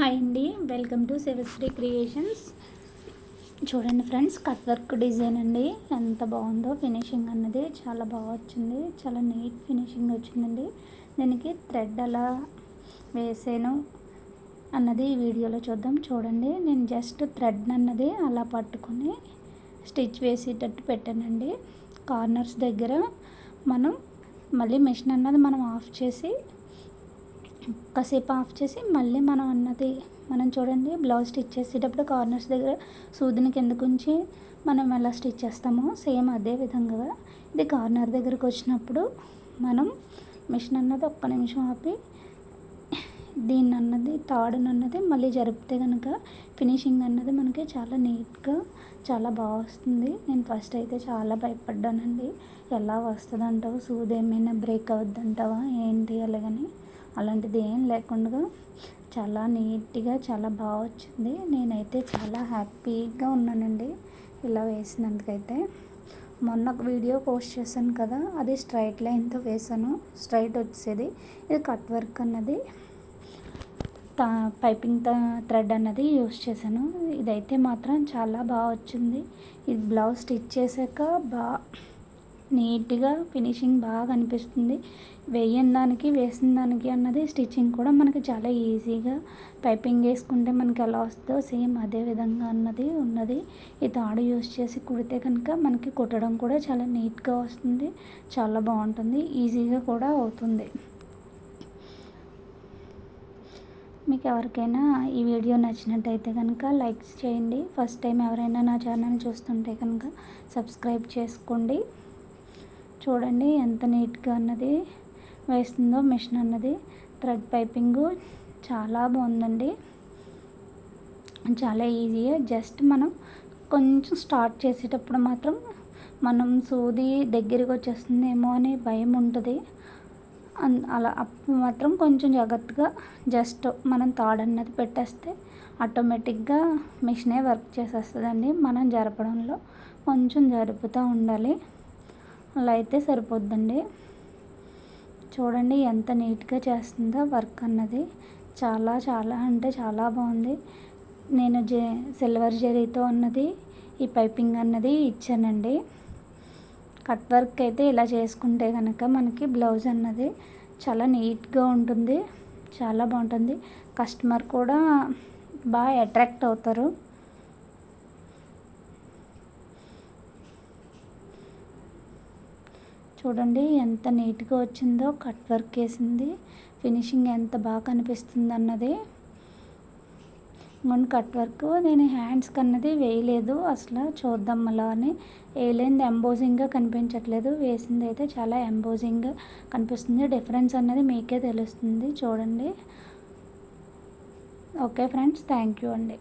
Hi అండి. Welcome to Shivasri creations. చూడండి friends cut work design అండి. ఎంత బాగుందో ఫినిషింగ్ అన్నది చాలా బాగా వచ్చింది. చాలా నీట్ ఫినిషింగ్ వచ్చిందండి. దీనికి థ్రెడ్ అలా వేసాను అన్నది ఈ వీడియోలో చూద్దాం. చూడండి నేను జస్ట్ థ్రెడ్ అన్నది అలా పట్టుకొని స్టిచ్ వేసేటట్టు పెట్టానండి. కార్నర్స్ దగ్గర మనం మళ్ళీ మిషన్ అన్నది మనం ఆఫ్ చేసి కాసేపు ఆఫ్ చేసి మళ్ళీ మనం అన్నది మనం చూడండి బ్లౌజ్ స్టిచ్ చేసేటప్పుడు కార్నర్స్ దగ్గర సూదిని కిందకు ఉంచి మనం ఎలా స్టిచ్ చేస్తామో సేమ్ అదే విధంగా ఇది కార్నర్ దగ్గరకు వచ్చినప్పుడు మనం మిషన్ అన్నది ఒక్క నిమిషం ఆపి దీన్ని అన్నది తాడును అన్నది మళ్ళీ జరిపితే కనుక ఫినిషింగ్ అన్నది మనకి చాలా నీట్గా చాలా బాగా వస్తుంది. నేను ఫస్ట్ అయితే చాలా భయపడ్డానండి. ఎలా వస్తుంది అంటావు సూది ఏమైనా బ్రేక్ అవుద్దంటావా? ఏంటి? అలాగని. అలాంటిది ఏం లేకుండా చాలా నీట్గా చాలా బాగా వచ్చింది. నేనైతే చాలా హ్యాపీగా ఉన్నానండి. ఇలా వేసినందుకైతే. మొన్న ఒక వీడియో పోస్ట్ చేశాను కదా అది స్ట్రైట్ లైన్తో వేసాను స్ట్రైట్ వచ్చేది. ఇది కట్ వర్క్ అన్నది. పైపింగ్ థ్రెడ్ అన్నది యూస్ చేశాను. ఇదైతే మాత్రం చాలా బాగా వచ్చింది. ఇది బ్లౌజ్ స్టిచ్ చేశాక బాగా నీట్గా ఫినిషింగ్ బాగా అనిపిస్తుంది వేయని దానికి వేసిన దానికి అన్నది స్టిచ్చింగ్ కూడా మనకి చాలా ఈజీగా పైపింగ్ వేసుకుంటే మనకి ఎలా వస్తుందో సేమ్ అదే విధంగా అన్నది ఉన్నది. ఈ తాడు యూస్ చేసి కుడితే కనుక మనకి కుట్టడం కూడా చాలా నీట్గా వస్తుంది. చాలా బాగుంటుంది. ఈజీగా కూడా అవుతుంది. మీకు ఎవరికైనా ఈ వీడియో నచ్చినట్టయితే కనుక లైక్స్ చేయండి. ఫస్ట్ టైం ఎవరైనా నా ఛానల్ చూస్తుంటే కనుక సబ్స్క్రైబ్ చేసుకోండి. చూడండి ఎంత నీట్గా అన్నది వేస్తుందో మిషన్ అన్నది. థ్రెడ్ పైపింగ్ చాలా బాగుందండి. చాలా ఈజీగా జస్ట్ మనం కొంచెం స్టార్ట్ చేసేటప్పుడు మాత్రం మనం సూది దగ్గరికి వచ్చేస్తుందేమో అనే భయం ఉంటుంది. అలా అప్పుడు మాత్రం కొంచెం జాగ్రత్తగా జస్ట్ మనం తాడు అన్నది పెట్టేస్తే ఆటోమేటిక్గా మిషనే వర్క్ చేసేస్తుందండి. మనం జరపడంలో కొంచెం జరుపుతూ ఉండాలి. అలా అయితే సరిపోద్దండి. చూడండి ఎంత నీట్గా చేస్తుందో వర్క్ అన్నది. చాలా చాలా అంటే చాలా బాగుంది. నేను జే సిల్వర్ జరీతో అన్నది ఈ పైపింగ్ అన్నది ఇచ్చానండి. కట్ వర్క్ అయితే ఇలా చేసుకుంటే కనుక మనకి బ్లౌజ్ అన్నది చాలా నీట్గా ఉంటుంది. చాలా బాగుంటుంది. కస్టమర్ కూడా బాగా అట్రాక్ట్ అవుతారు. చూడండి ఎంత నీట్గా వచ్చిందో కట్ వర్క్ వేసింది. ఫినిషింగ్ ఎంత బాగా కనిపిస్తుంది అన్నది మొన్న కట్ వర్క్ నేను హ్యాండ్స్కి అన్నది వేయలేదు అసలు చూద్దాం అలా అని. వేయలేనిది ఎంబోజింగ్గా కనిపించట్లేదు. వేసింది అయితే చాలా ఎంబోజింగ్గా కనిపిస్తుంది. డిఫరెన్స్ అన్నది మీకే తెలుస్తుంది. చూడండి. ఓకే ఫ్రెండ్స్ థ్యాంక్ యూ అండి.